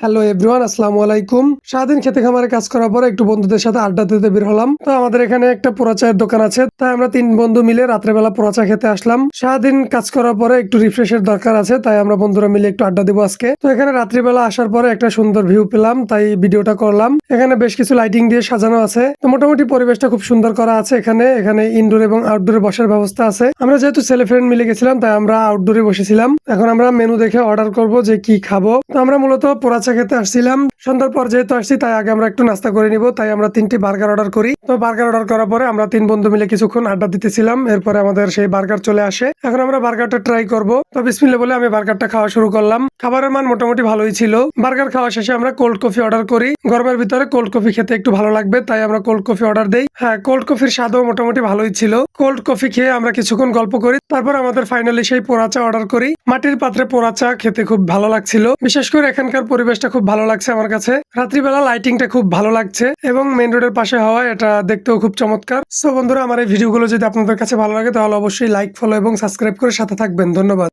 Hello everyone আসসালামু আলাইকুম। সারাদিন খেতে খামারে কাজ করার পরে একটু বন্ধুদের সাথে আড্ডা দিতে বের হলাম। তো আমাদের এখানে একটা পোড়া চায়ের দোকান আছে। তাই আমরা তিন বন্ধু মিলে রাত্রেবেলা পোড়া চা খেতে আসলাম। সারাদিন কাজ করার পরে একটু রিফ্রেশের দরকার আছে, তাই আমরা বন্ধুরা মিলে একটু আড্ডা দেবো আজকে। তো এখানে রাত্রিবেলা আসার পরে একটা সুন্দর ভিউ পেলাম, তাই ভিডিওটা করলাম। এখানে বেশ কিছু লাইটিং দিয়ে সাজানো আছে। তো মোটামুটি পরিবেশটা খুব সুন্দর করা আছে এখানে। এখানে ইনডোর এবং আউটডোরে বসার ব্যবস্থা আছে। আমরা যেহেতু ছেলে ফ্রেন্ড মিলে গেছিলাম, তাই আমরা আউটডোরে বসেছিলাম। এখন আমরা মেনু দেখে অর্ডার করব যে কি খাব। তো আমরা মূলত পোড়া চা খেতে আসছিলাম। সন্ধ্যার পর যেহেতু আসছি, তাই আগে আমরা একটু নাস্তা করে নিব। তাই আমরা তিনটি বার্গার অর্ডার করি। তো বার্গার অর্ডার করার পরে আমরা তিন বন্ধু মিলে কিছুক্ষণ আড্ডা দিতেছিলাম। এরপরে আমাদের সেই বার্গার চলে আসে। এখন আমরা বার্গারটা ট্রাই করব। তো বিসমিল্লা বলে আমি বার্গারটা খাওয়া শুরু করলাম। খাবারের মান মোটামুটি ভালোই ছিল। বার্গার খাওয়া শেষে আমরা কোল্ড কফি অর্ডার করি। গরমের ভিতরে কোল্ড কফি খেতে একটু ভালো লাগবে, তাই আমরা কোল্ড কফি অর্ডার দেই। হ্যাঁ কোল্ড কফির স্বাদও মোটামুটি ভালোই ছিল। কোল্ড কফি খেয়ে আমরা কিছুক্ষণ গল্প করি। তারপর আমাদের ফাইনালি সেই পোড়া চা অর্ডার করি। মাটির পাত্রে পোড়া চা খেতে খুব ভালো লাগছিল। বিশেষ করে এখানকার পরিবেশটা খুব ভালো লাগছে আমার কাছে। রাত্রিবেলা লাইটিংটা খুব ভালো লাগছে এবং মেন রোডের পাশে হওয়া এটা দেখতেও খুব চমৎকার। সো বন্ধুরা, আমার এই ভিডিওগুলো যদি আপনাদের কাছে ভালো লাগে, তাহলে অবশ্যই লাইক ফলো এবং সাবস্ক্রাইব করে সাথে থাকবেন। ধন্যবাদ।